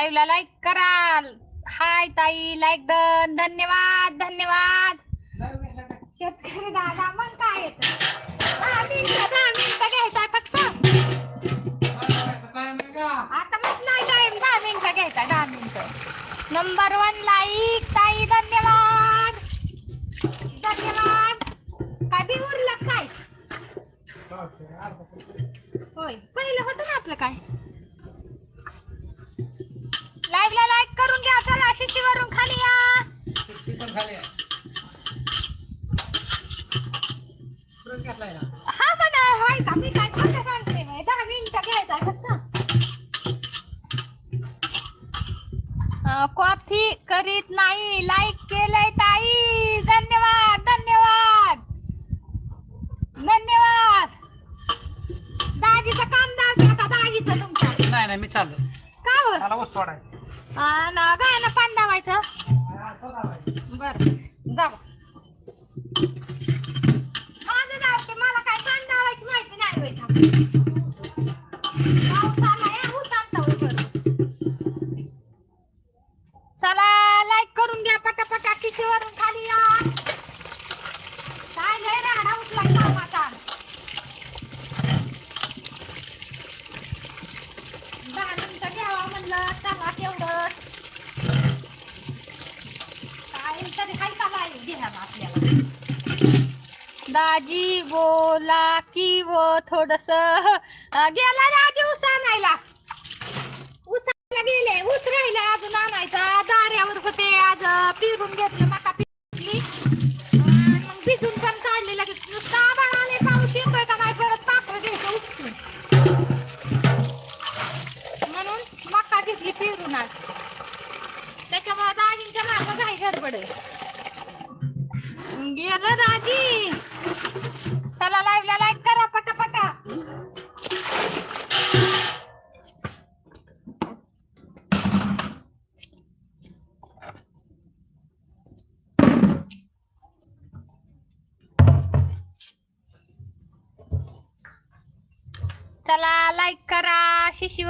Live ला like करा. हाय ताई. लाईक डन धन्यवाद धन्यवाद. शेतकरी दादा मग काय दहा मिनिटं दहा मिनिटं घ्यायचा फक्त. आता मग नाही टाइम दहा मिनिटं घ्यायचा दहा मिनिटं. नंबर वन लाईक बर जाऊ माझं जाऊ मला काय पान दावायची माहिती नाही होय थांब. पाऊस आलाय, ऊस आणता होय बरं. चला लाईक करून घ्या पटापटा कितीवरून खाली या काय लय राडा उचलाय कामाचा दहा मिनिटं घ्यावा म्हणलं चला तेवढंच काय तरी हाय का नाही घ्या ना आपल्याला दाजी बोला की वो थोडस गेला दाजी ऊस आणायला. उसाला गेले ऊस राहिला अजून आणायचा. दाऱ्यावर होते आज पिरून घेतलं मका पिरली. मग भिजून पण काढले लगेच. नुसता आभाळ आले पाऊस येतोय का नाही परत पात्र घ्यायचं उचलून म्हणून मका घेतली पिरून आज. त्याच्यामुळे दाजींच्या मागं काही गडबड आहे. गेलं दाजी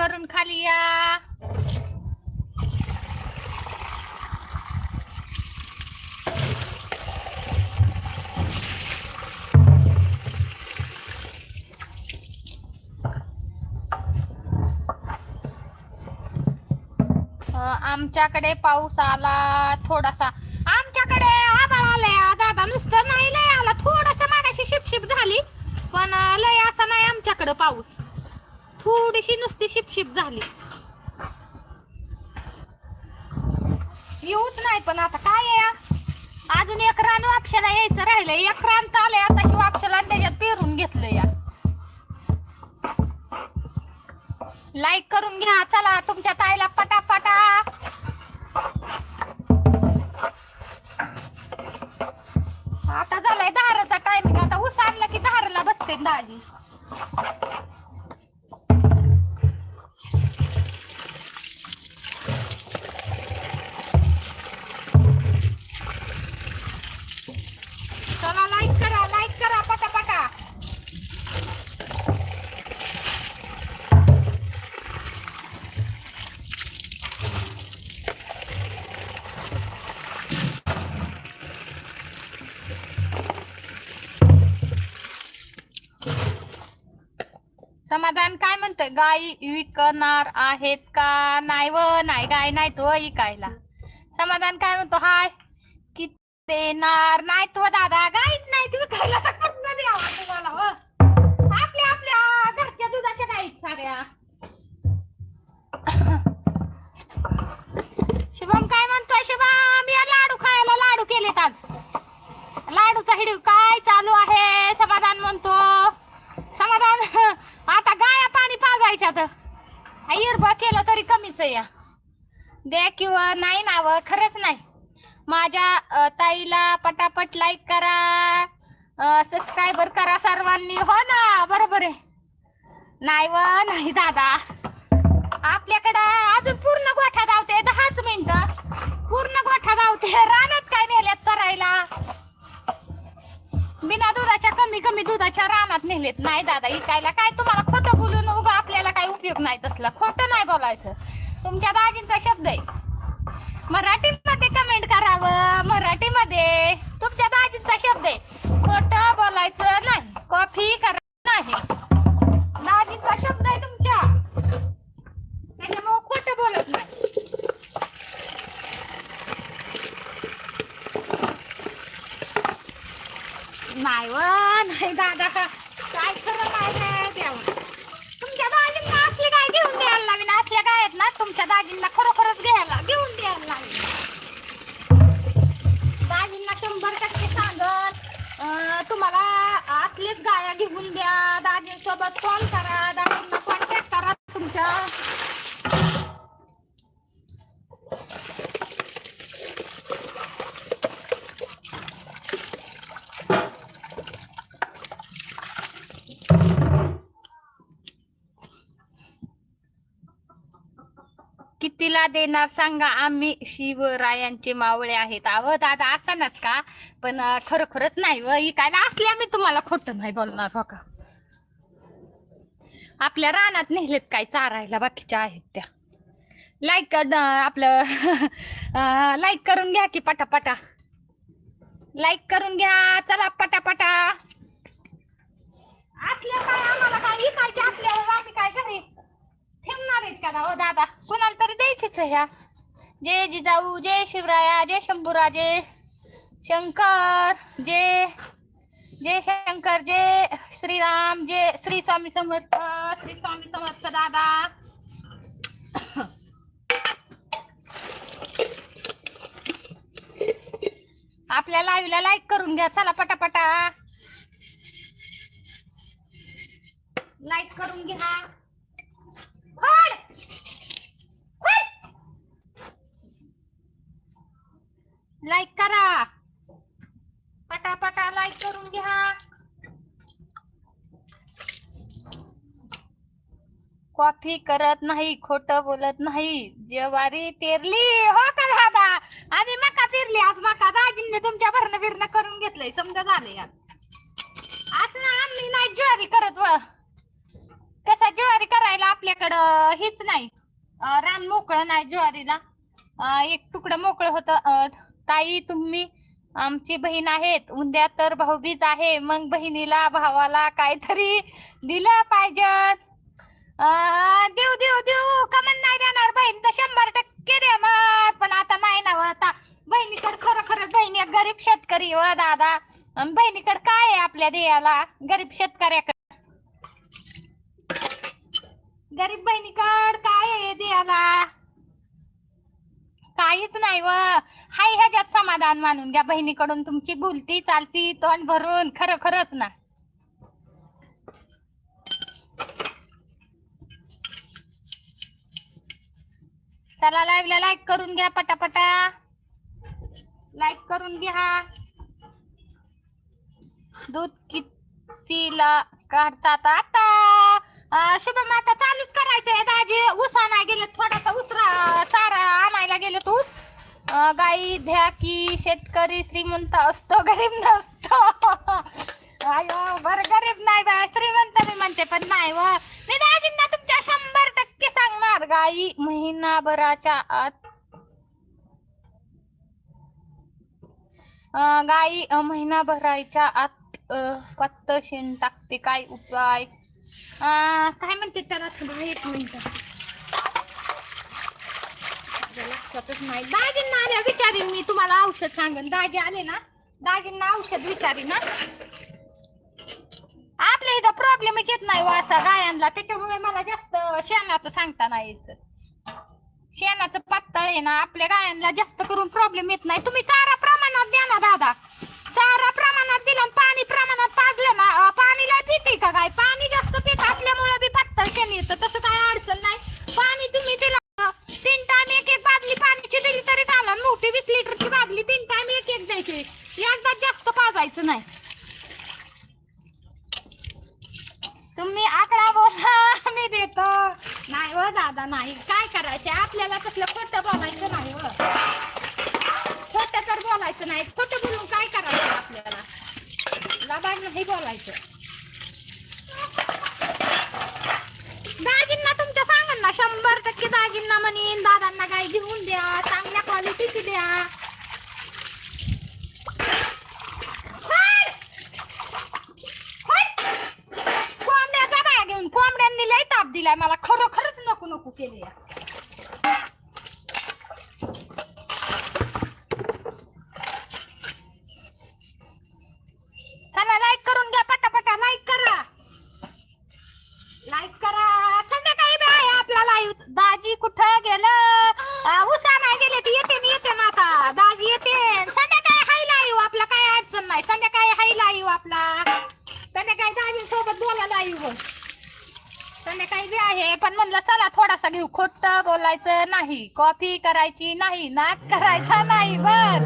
वरून खाली या. आमच्याकडे पाऊस आला थोडासा. आमच्याकडे आभाळ आलाय. दादा नुसतं नाही लय आला. थोडासा मागाशी शिपशिप झाली पण लय असा नाही आमच्याकडे पाऊस. थोडीशी नुसती शिपशिप झाली. येऊच नाही पण आता काय आहे अजून एक रान वापशाला यायचं राहिलंय. एक रान तर आलंय आता वापशाला त्याच्यात पेरून घेतलं या लाईक करून घ्या. चला तुमच्या ताईला पटापटा आता झालाय दाराचा टायमिंग आता ऊस आणला की धाराला बसते दाजी चला लाईक करा लाईक करा पटापटा समाधान काय म्हणतोय? गाई विकणार आहेत का नाही व नाही? गाय नाही तो विकायला. समाधान काय म्हणतो? हाय. किती देणार नाही तो दादा. गाईच नाही तू विकायला तर कुठनं द्यावा तुम्हाला व. आपल्या आपल्या घरच्या दुधाच्या गाईच साऱ्या. शुभम काय म्हणतोय? शुभम या लाडू खायला लाडू केलेत आज. लाडूचा हिडीव काय चालू आहे? समाधान म्हणतो. समाधान. आता गाया पाणी पाजायच्यात हिरबा केलं तरी कमीच आहे या. द्या किंवा नाही नाव खरंच नाही. माझ्या ताईला पटापट लाईक करा. सबस्क्रायबर करा सर्वांनी. हो ना बरोबर आहे. नाही व नाही दादा. आपल्याकडं अजून पूर्ण गोठा घेत नाही दादा इकायला काय तुम्हाला खोटं बोलून उगा आपल्याला काय उपयोग नाही तसला? खोटं नाही बोलायचं. तुमच्या दाजींचा शब्द आहे. कितीला देणार. सांगा आम्ही शिवरायांचे मावळे आहेत. अहो दादा असणार का? पण खरोखरच नाही व. इकायला असले आम्ही तुम्हाला खोटं नाही बोलणार हो का आपल्या रानात नेहलेत काय चारायला बाकीच्या आहेत त्या. लाईक आपलं लाईक करून घ्या की पटापटा. लाईक करून घ्या. चला पटापटा. असल्या काय आम्हाला काय इकायचे असल्या आम्ही काय घरी ठेवणार आहेत का हो दादा कुणाला तरी द्यायचेच ह्या? जय जिजाऊ जय शिवराया जय शंभूराजे शंकर जय जय शंकर जय श्रीराम जय श्री स्वामी समर्थ श्री स्वामी समर्थ दादा. आपल्या लाईव्हला लाईक करून घ्या चला पटापटा. लाईक करून घ्या. लाईक करा. पटापटा लाईक करून घ्या. कॉफी करत नाही खोट बोलत नाही. जेवारी पेरली. हो का दादा? आणि मका पेरली आज मका. दाजींनी तुमच्या भरणं बिरणं करून घेतलंय. समजा झालंय आज ना आम्ही नाही ज्वारी करत व. कसा ज्वारी करायला आपल्याकडं हेच नाही. रान मोकळं नाही ज्वारीला. एक तुकडं मोकळं होतं. ताई तुम्ही आमची बहीण आहेत. उद्या तर भाऊबीज आहे. मग बहिणीला भावाला काहीतरी दिलं पाहिजे. अं, देऊ देऊ देऊ. कमन नाही देणार बहीण तर शंभर टक्के देणार. पण आता नाही ना हो आता. बहिणीकडे खरोखरच बहिणी एक गरीब शेतकरी व दादा. अन बहिणीकडे काय आहे आपल्या देयाला? गरीब शेतकऱ्याकडे. गरीब बहिणीकड काय आहे देवाला? काहीच नाही व. हाय ह्याच्यात समाधान मानून घ्या बहिणीकडून. तुमची बोलती चालती तोंड भरून खरं खरंच ना. चला लाईव्हला लाईक करून घ्या पटापटा. लाईक करून घ्या. दूध कितीला काढतात आता? शुभम आता चालूच करायचंय. दाजी उसाना गेले थोडासा उसरा चारा आणायला गेले तू गाई द्या की शेतकरी श्रीमंत असतो गरीब नसतो. अयो बरं गरीब नाही बा श्रीमंत मी म्हणते पण नाही व. मी दाजींना तुमच्या शंभर टक्के सांगणार गाई महिनाभराच्या आत. गाई महिनाभराच्या आत अं, पत्त शेण टाकते काय उपाय? काय म्हणते त्याला? थांबा एक मिनिट. लक्षातच नाही आल्या विचारीन मी तुम्हाला औषध सांगेन. दागे आले ना दाजींना औषध विचारीन ना आपल्या इथं प्रॉब्लेमच येत नाही हो वासा गायांना. त्याच्यामुळे मला जास्त शेणाचं सांगता नाही यायचं. शेणाचं पातळ आहे ना आपल्या गायांना जास्त करून प्रॉब्लेम येत नाही. तुम्ही चारा प्रमाणात द्या ना दादा. चारा प्रमाणात दिला आणि पाणी प्रमाणात पाजलं ना पाणी पाणीला पिते का काय पाणी जास्त पित असल्यामुळे बी पातळ शेण येतं तसं काय अडचण नाही पाणी तुम्ही दिला तीन टाइम एक एक बादली पाण्याची दिली तरी चालेल मोठी वीस लिटरची बादली तीन टाइम एक एक द्यायची एकदा जास्त पाजायचं नाही तुम्ही आकडा बोला मी देतो नाही व दादा नाही काय करायचं आपल्याला तसलं खोटं बोलायचं नाही व खोटं तर बोलायचं नाही खोटं बोलून काय करायचं आपल्याला दादा नाही बोलायचं दाजींना तुमच्या सांगा ना शंभर टक्के नक्की दाजींना म्हणीन दादांना गाय घेऊन द्या चांगल्या क्वालिटीची द्या हाड! हाड! कोंबड्याचा बाया घेऊन कोंबड्यांनी लय ताप दिलाय मला खरोखरच नको नको केले चला लाईक करून घ्या पटापटा लाईक करा लाईक करा संध्याकाळी बी आहे आपला लाईव्ह दाजी कुठं गेलं अं, उसा नाही गेले ती येते न येते ना आता दाजी येते संध्याकाळी हाय लाईव्ह आपला काय अडचण नाही संध्याकाळी हाय लाईव्ह आपला संध्याकाळी दाजी सोबत बोला लाईव्ह संध्याकाळी बी आहे पण म्हणलं चला थोडासा घेऊ खोट बोलायचं नाही कॉफी करायची नाही नाक करायचा नाही बर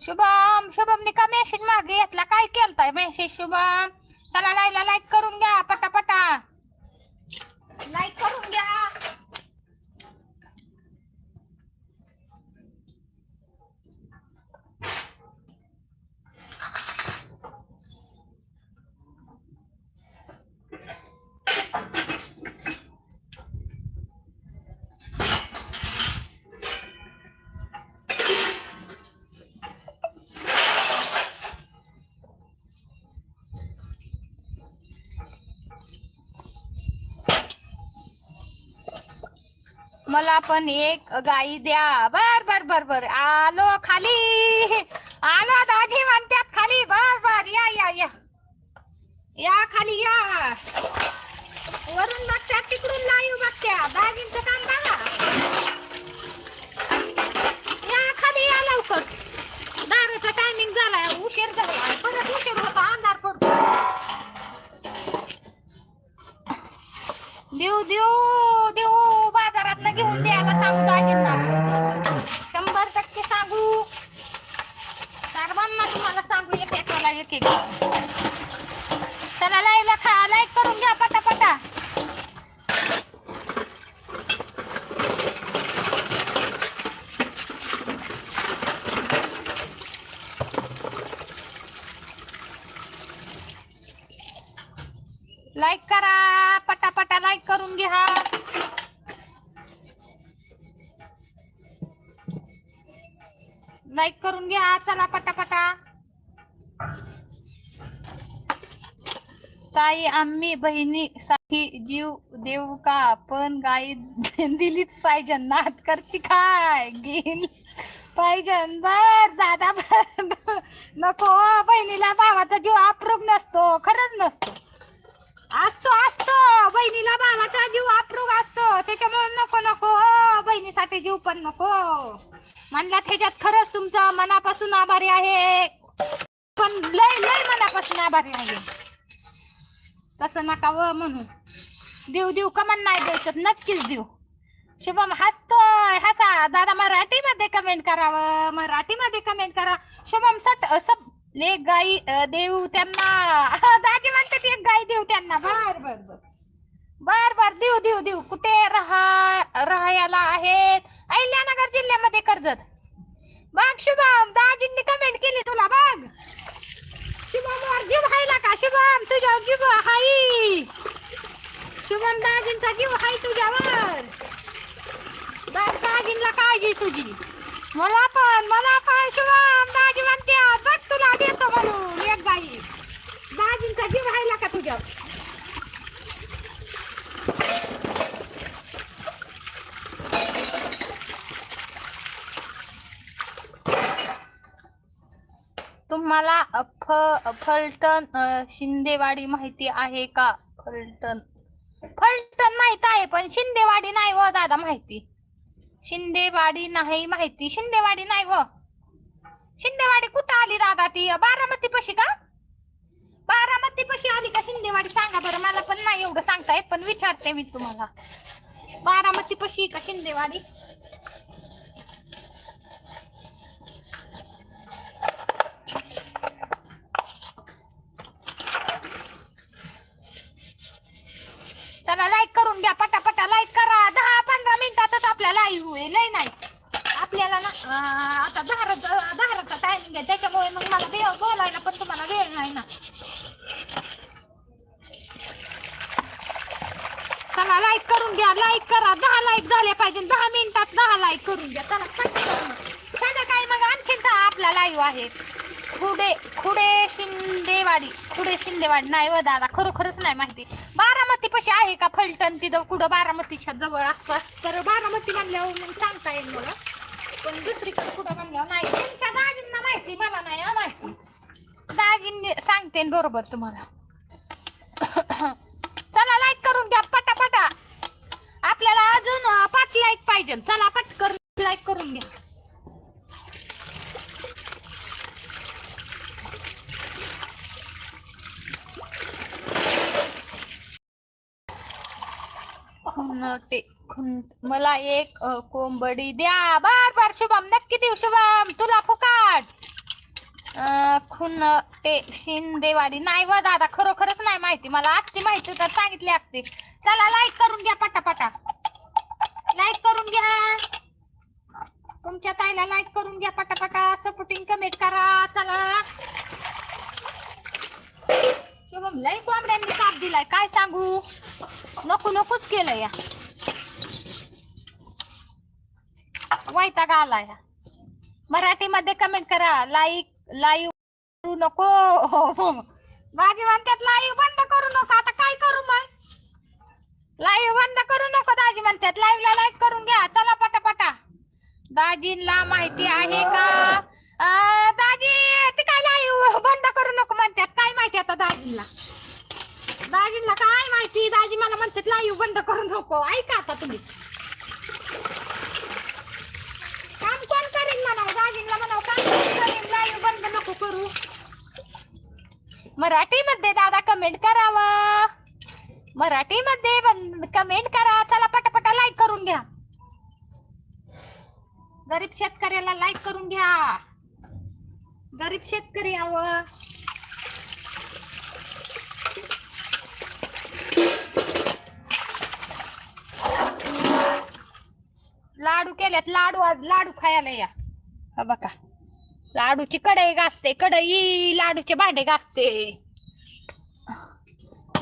शुभम शुभमने का मेसेज मागे घेतला? काय केलताय मेसेज शुभम चला लाईव्हला लाईक करून घ्या पटापटा लाईक करून घ्या मला पण एक गाई द्या. बर बर बर बर. आलो खाली. आलो दाजी म्हणतात खाली. बर बर. या या या. या खाली या. वरून बघत्या तिकडून लाईव्ह बघत्या. दाजींचं काम बघा. या खाली या लवकर. दारूचा टायमिंग झालाय. उशीर झाला परत उशीर होता. अंधार पडतो देऊ देऊ. घेऊन द्यायला सांगू दाजींना. शंभर टक्के सांगू. सर्वांना तुम्हाला सांगू एक एकाला एक एक. चला लाईव्हला खा लाईक करून घ्या पटापटा लाईक करा पटापटा लाईक करून घ्या लाईक करून घ्या चला पटापटा ताई आम्ही बहिणीसाठी जीव देऊ का? पण गाई दिलीच पाहिजे. नात करती काय? गेल पाहिजे. बर दादा नको बहिणीला भावाचा जीव अप्रूप नसतो. खरंच नसतो. असतो असतो. बहिणीला भावाचा जीव अप्रूप असतो. त्याच्यामुळे नको नको. हो, बहिणीसाठी जीव पण नको. म्हणला त्याच्यात खरंच तुमचं मनापासून आभारी आहे. पण लय लय मनापासून आभारी आहे. तसं नका व म्हणून. देऊ देऊ कमान नाही द्यायचं नक्कीच देऊ शुभम हसतोय हसा दादा मराठीमध्ये कमेंट करावं मराठीमध्ये कमेंट करा. शुभम सट सब एक गाई देऊ त्यांना दाजी म्हणतात एक गाई देऊ त्यांना. बर बर बर. बर बर देऊ देऊ देऊ कुठे राहा राहायला आहेत? अहिल्यानगर जिल्ह्यामध्ये कर्जत. बघ शुभम दाजींनी कमेंट केली तुला बघ. शुभम वर जीव हायला का? शुभम तुझ्यावर जीव हाई शुभम दागिनचा जीव हाय तुझ्यावर. दागिनला काळजी तुझी. मला मला पण शुभम दाजी म्हणते बघ तुला देतो म्हणून एक गाई दाजींचा जीव हायला का तुझ्यावर तुम्हाला अ, फ फलटण अ, शिंदेवाडी माहिती आहे का? फलटण. फलटण माहीत आहे पण शिंदेवाडी नाही व दादा माहिती. शिंदेवाडी नाही माहिती. शिंदेवाडी नाही व. शिंदेवाडी कुठं आली दादा ती? बारामती पशी का? बारामती पशी आली का शिंदेवाडी? सांगा बरं मला पण नाही एवढं सांगता येत पण विचारते मी तुम्हाला. बारामती पशी का शिंदेवाडी? लाईव्ह लय नाही. आपल्याला ना आता धारात धाराचा टायमिंग आहे त्याच्यामुळे मग मला वेळ बोलायला पण तुम्हाला वेळ नाही ना. चला लाईक करून घ्या लाईक करा. दहा लाईक झाले पाहिजे दहा मिनिटात दहा लाईक करून घ्या. चला काय मग आणखीन आपला लाईव्ह आहे. खुडे खुडे शिंदेवाडी खुडे शिंदेवाडी. नाही व दादा खरोखरच नाही माहिती. आहे का फलटण तिथं? कुठं बारामतीच्या जवळ आसपास? तर बारामती म्हणल्यावर मग सांगता येईल मला पण दुसरीकडे कुठं म्हणल्यावर नाही. तुमच्या दाजींना माहिती मला नाही हं माहिती. दाजींनी सांगते न बरोबर तुम्हाला. चला लाईक करून घ्या पटापटा. आपल्याला अजून पाच लाईक पाहिजे. चला पटकन लाईक करून घ्या. ते खुन मला एक अ, कोंबडी द्या. बार बार शुभम नक्की देऊ शुभम. तुला फुकाट. अ, खुनटे शिंदेवाडी. नाही व दादा खरोखरच नाही माहिती. मला असती माहिती तर सांगितली असती. चला लाईक करून घ्या पटापटा. लाईक करून घ्या. तुमच्या ताईला लाईक करून घ्या पटापटा. सपोर्टिंग कमेंट करा. चला. शुभम लई कोंबड्यांनी ताप दिलाय. काय सांगू? नको नकोच केलं या. वैताग आला या. मराठीमध्ये कमेंट करा. लाईक लाईव्ह करू नको. माझी म्हणतात लाईव्ह बंद करू नको. आता काय करू मग? लाईव्ह बंद करू नको दाजी म्हणतात. लाईव्हला लाईक करून घ्या. चला पटापटा. दाजींला माहिती आहे का? दाजी ते काय लाईव्ह बंद करू नको म्हणतात. काय दाजींना काय माहिती? दाजी मला म्हणतात लाईव्ह बंद करू नको. ऐका आता तुम्ही. काम कोण करीन म्हणाव? दाजींना म्हणाव काम कोण करीन? लाईव्ह बंद नको करू. मराठीमध्ये दादा कमेंट करावं. मराठीमध्ये कमेंट करा चला पटापटा लाईक करून घ्या. गरीब शेतकऱ्याला लाईक करून घ्या. गरीब शेतकरी यावं लाडू केल्यात लाडू लाडू खायला या. हा बघा. लाडूची कढई घासते कढई लाडूचे भांडे घासते.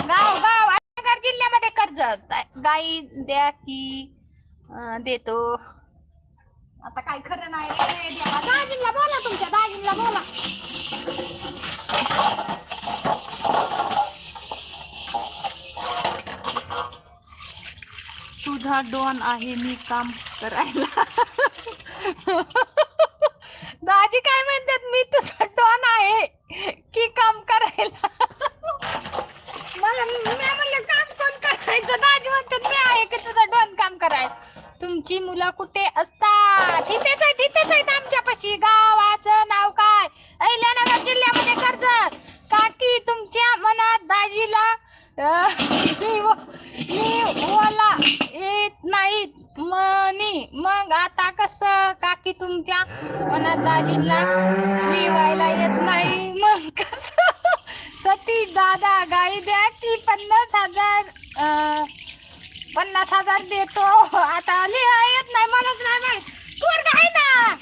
गाव गाव नगर जिल्ह्यामध्ये कर्ज गाई द्या की देतो. आता काय खरं नाही रे दाजींना बोला तुमच्या दाजींना बोला. माझा डोन आहे मी काम करायला. दाजी काय म्हणतात? मी तुझ दादा गाई द्या की पन्नास हजार पन्नास हजार देतो. आता लिहा येत नाही म्हणत नाही माहीत. पोरगा आहे ना.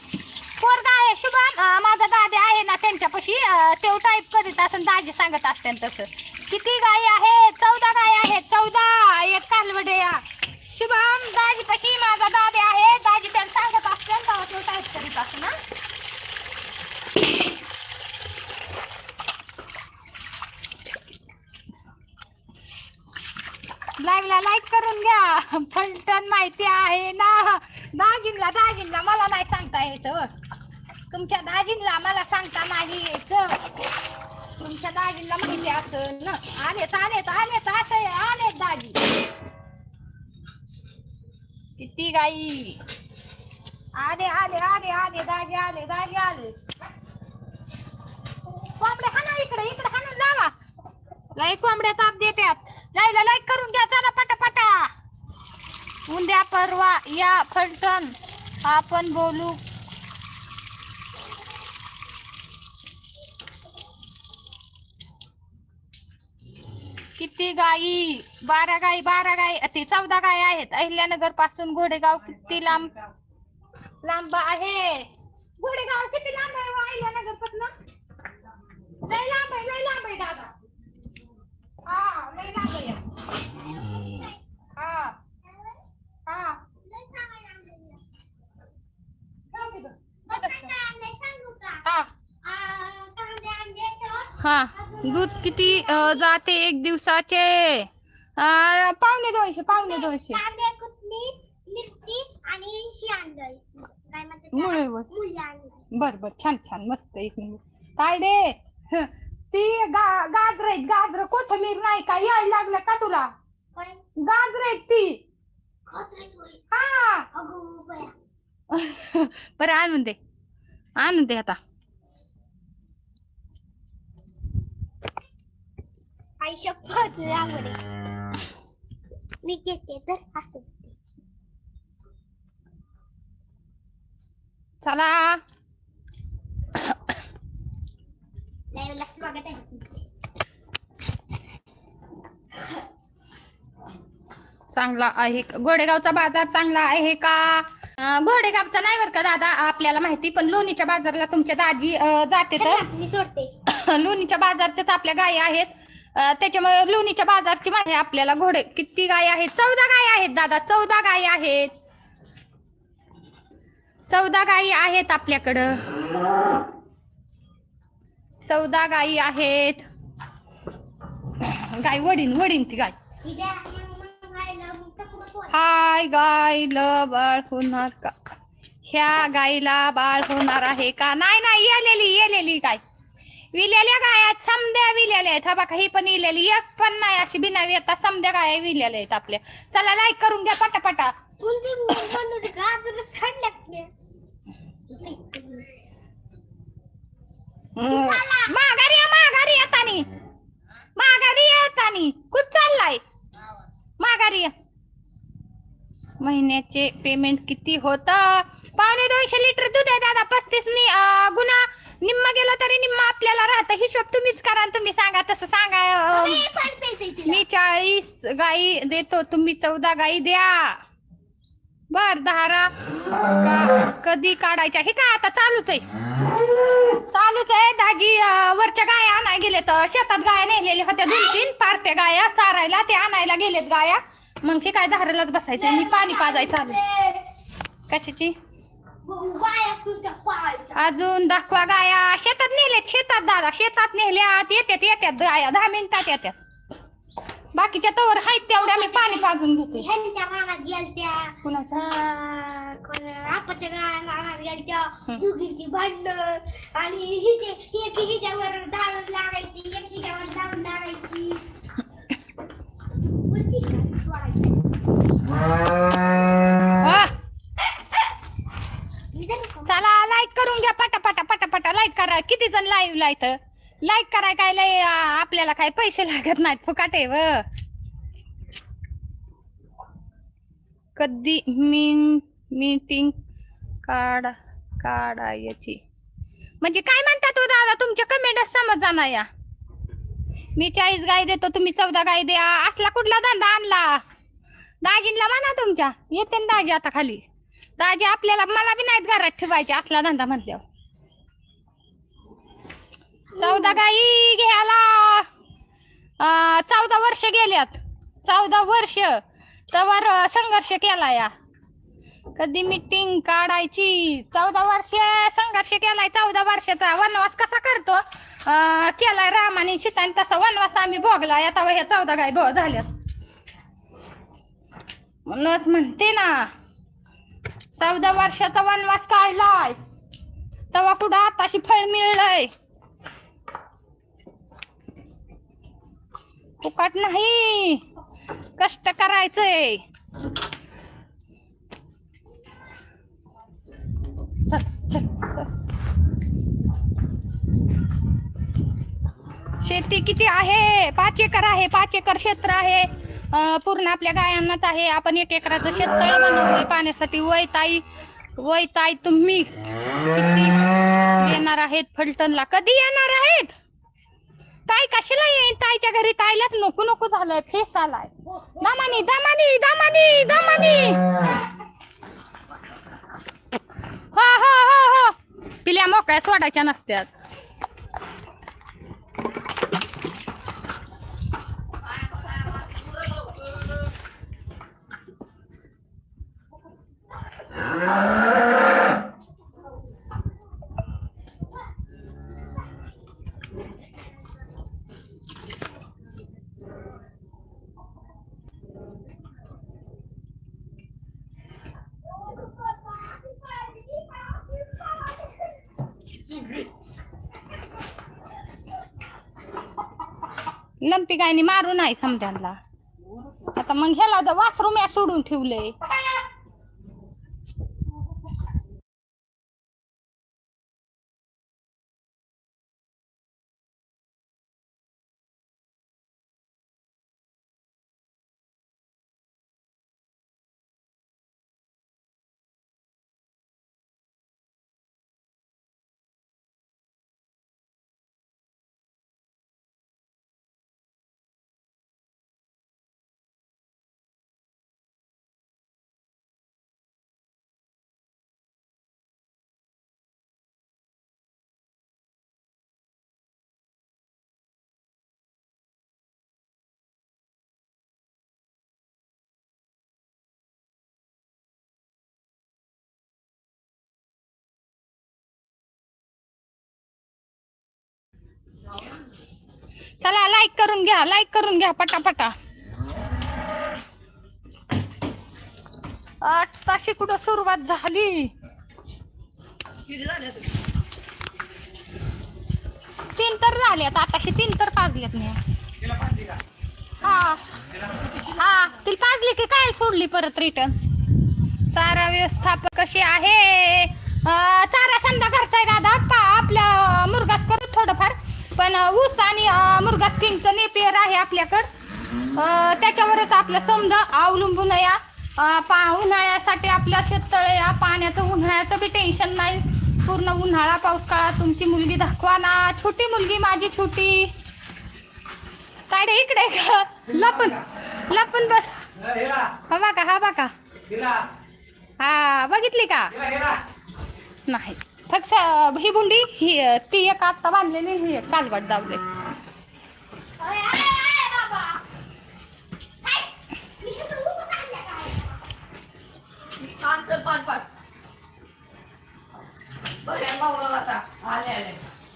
पोरगा आहे शुभम. माझा दादा आहे ना त्यांच्यापाशी. तेव टाईप करीत असं दाजी सांगत असते तसं. किती गाई आहेत चौदा गाय आहेत. चौदा. एक कालवडे या. शुभम दाजीपाशी माझा दादा आहे. दाजी त्यांना सांगत असते तेव्हा तो टाईप करीत असं ना लाईव्हला लाईक करून घ्या. फलटण माहिती आहे ना. दाजींला दाजींला मला नाही सांगता यायचं. तुमच्या दाजींला मला सांगता नाही यायचं. तुमच्या दाजींला माहिती असं ना. आलेत आलेत आलेत आता आलेत दाजी किती गाई? आले आले आले आले दाजी आले दाजी आले. कोंबड्या हाना इकडे इकडे हाणून लावा. लाईक कोंबड्या ताप देत्यात. लाईला लाईक करून घ्या चला पटापटा. उद्या परवा या फलटण आपण बोलू. किती गाई? बारा गाई बारा गाई. ते चौदा गाई आहेत. अहिल्यानगरपासून घोडेगाव किती लांब? लांब आहे. घोडेगाव किती लांब आहे हो अहिल्यानगरपासून? लय लांब आहे लय लांब आहे दादा. हा. दूध किती जाते एक दिवसाचे? पावणे दोनशे पावणे दोनशे? मुळे बर बर. छान छान. मस्त एक नंबर. काय रे हं, ती गा गाजर आहेत गाजर. कोथमीर नाही का? याड लागलं का तुला? काय? गाजर आहेत ती. खोचरेच होईल हा. अगो बया. बरं आणून दे. आणून दे आता. आई शपथ यामध्ये मी घेते तर असं. चला. लाईव्हला स्वागत आहे. चांगला आहे का? गोडेगावचा बाजार चांगला आहे का? घोडेगावचा नाही बरं का दादा? आपल्याला माहिती पण लोणीच्या बाजारला तुमच्या दाजी जाते तर. सोडते. लोणीच्या बाजारच्याच आपल्या गायी आहेत. त्याच्यामुळे लोणीच्या बाजारची माहिती आपल्याला घोडे किती गाय आहेत? चौदा गायी आहेत दादा. चौदा गायी आहेत. चौदा गायी आहेत आपल्याकडं. चौदा गायी आहेत. गाय वडीन वडीन ती गाय. हाय गाय ल हाय गायला बाळ होणार का? ह्या गायला बाळ होणार आहे का? नाही नाही येलेली येलेली गाय. विलेल्या गाया समद्या विलेल्या आहेत. हा बघा ही पण इलेली एक पण नाही अशी बिनावी आता समद्या गाया विलेल्या आहेत आपल्या. चला लाईक करून घ्या पटापटा तुमची मुलं म्हणत होती, गाजरं छान लागते माघारी या माघारी येतानी माघारी येतानी कुठ चाललाय? माघारी महिन्याचे पेमेंट किती होत? पावणे दोनशे लिटर दूध आहे दादा पस्तीस नि गुन्हा निम्मा गेला तरी निम्मा आपल्याला राहतं. हिशोब तुम्हीच करा तुम्ही सांगा तसं सांगा. मी चाळीस गाई देतो. तुम्ही चौदा गाई द्या. बर धारा. का कधी काढायच्या? हे काय आता चालूच आहे? चालूच आहे. दाजी अं, वरच्या गाया आणाय गेले तर शेतात गाया नेलेल्या होत्या. दोन तीन पार्ट्या गाया चारायला ते आणायला गेलेत गाया. मग हे काय धारालाच बसायचं? मी पाणी पाजायचं चालू कशाची? अजून दाखवा गाया. शेतात नेल्यात शेतात दादा. शेतात नेल्यात येत्यात येत्यात. गाया दहा मिनिटात येत्यात. बाकीच्या तवर आहेत तेवढ्या मी पाणी पाजून घेते. ह्यांच्या रानात गेलत्या कुणाच्या अं, कोण आपाच्या रानात गेलत्या. दोघींची भांडण आणि हिचे एक हिच्यावर दारू लागायची एक हिच्यावर दारू लागायची. बोलतीस का? सोडायचं. हा, मी जरी का- चला लाईक करून घ्या पटापटा पटापटा लाईक करा. किती जण लाईव्ह लाईत लाईक कराय काय लय आपल्याला काय पैसे लागत नाहीत फुकाट आहे व. कधी मी मीटिंग काढा काढायची म्हणजे काय म्हणतात हो दादा तुमच्या कमेंटच समज ना या. मी चाळीस गाय देतो तुम्ही चौदा गाय द्या. असला कुठला धंदा आणला? दाजींला म्हणा तुमच्या. येते ना दाजी आता खाली. दाजी आपल्याला मला बी नाहीत घरात ठेवायचे असला धंदा म्हटल्यावर चौदा गाई घ्यायला. चौदा वर्ष गेल्यात. चौदा वर्ष. तवर संघर्ष केला या. कधी मिटिंग काढायची? चौदा वर्ष संघर्ष केलाय. चौदा वर्षाचा वनवास कसा करतो? केलाय राम रामाने सीताने तसा वनवास आम्ही भोगला आता ह्या चौदा गाय भो झाल्यात. म्हणूनच म्हणते ना चौदा वर्षाचा वनवास काढलाय. तेव्हा कुठं आताशी फळ मिळलंय? फुकट नाही. कष्ट करायचंय. चल चल शेती किती आहे? पाच एकर आहे पाच एकर क्षेत्र आहे. पूर्ण आपल्या गायांनाच आहे. आपण एक एकराचं शेततळ बनवलंय पाण्यासाठी. वैताई वैताई तुम्ही किती येणार आहेत? फलटणला कधी येणार आहेत? ताई कशाला येईन? ताईच्या घरी ताईलाच नको नको झालंय फेस आलाय. दामानी दामानी दामानी दामानी. हो हो हो हो. पिल्या मोकळ्या सोडायच्या नसत्यात. गायनी मारू नाही समद्यांना आता मग ह्याला वासरू म्या सोडून ठेवले चला लाईक करून घ्या लाईक करून घ्या पटापटा. आठ ताशी कुठं सुरुवात झाली? तीन तर झाल्यात आताशी तीन तर पाजल्यात नाही. हा. हा तिला पाजली की काय सोडली परत रिटर्न चारा व्यवस्थापक कशी आहे? चारा समजा घरचा आहे दादा पा आपल्या मुर्गास करू थोडंफार. पण ऊस आणि अं, मुरगास किंगचं नेपियर आहे आपल्याकडं. त्याच्यावरच आपलं समजा अवलंबून या पा उन्हाळ्यासाठी आपल्या शेततळे या पाण्याचं उन्हाळ्याचं बी टेन्शन नाही. पूर्ण उन्हाळा पाऊस काळा तुमची मुलगी दाखवा ना. छोटी मुलगी माझी छोटी. काय रे इकडे का लपून लपून बस. हा बघा हा बघा. हा बघितली का? नाही. फक्त ही बुंडी ही ती एक आत्ता बांधलेली ही एक कालवट दावले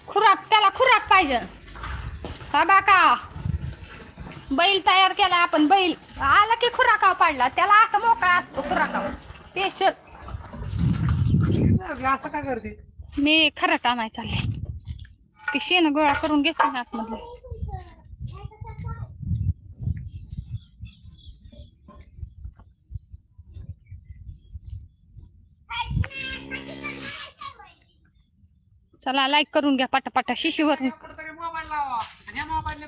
खुराक त्याला खुराक पाहिजे. हा बाका. बैल तयार केला आपण बैल. आला की खुराकाव पाडला त्याला असं मोकळा असतो खुराकावर. स्पेशल असं काय करते? मी खरं आणाय चालले. ती शेण गोळा करून घेते ना आतमधले. चला लाईक करून घ्या पटापटा शिशीवर मोबाईल लावा आणि या मोबाईलने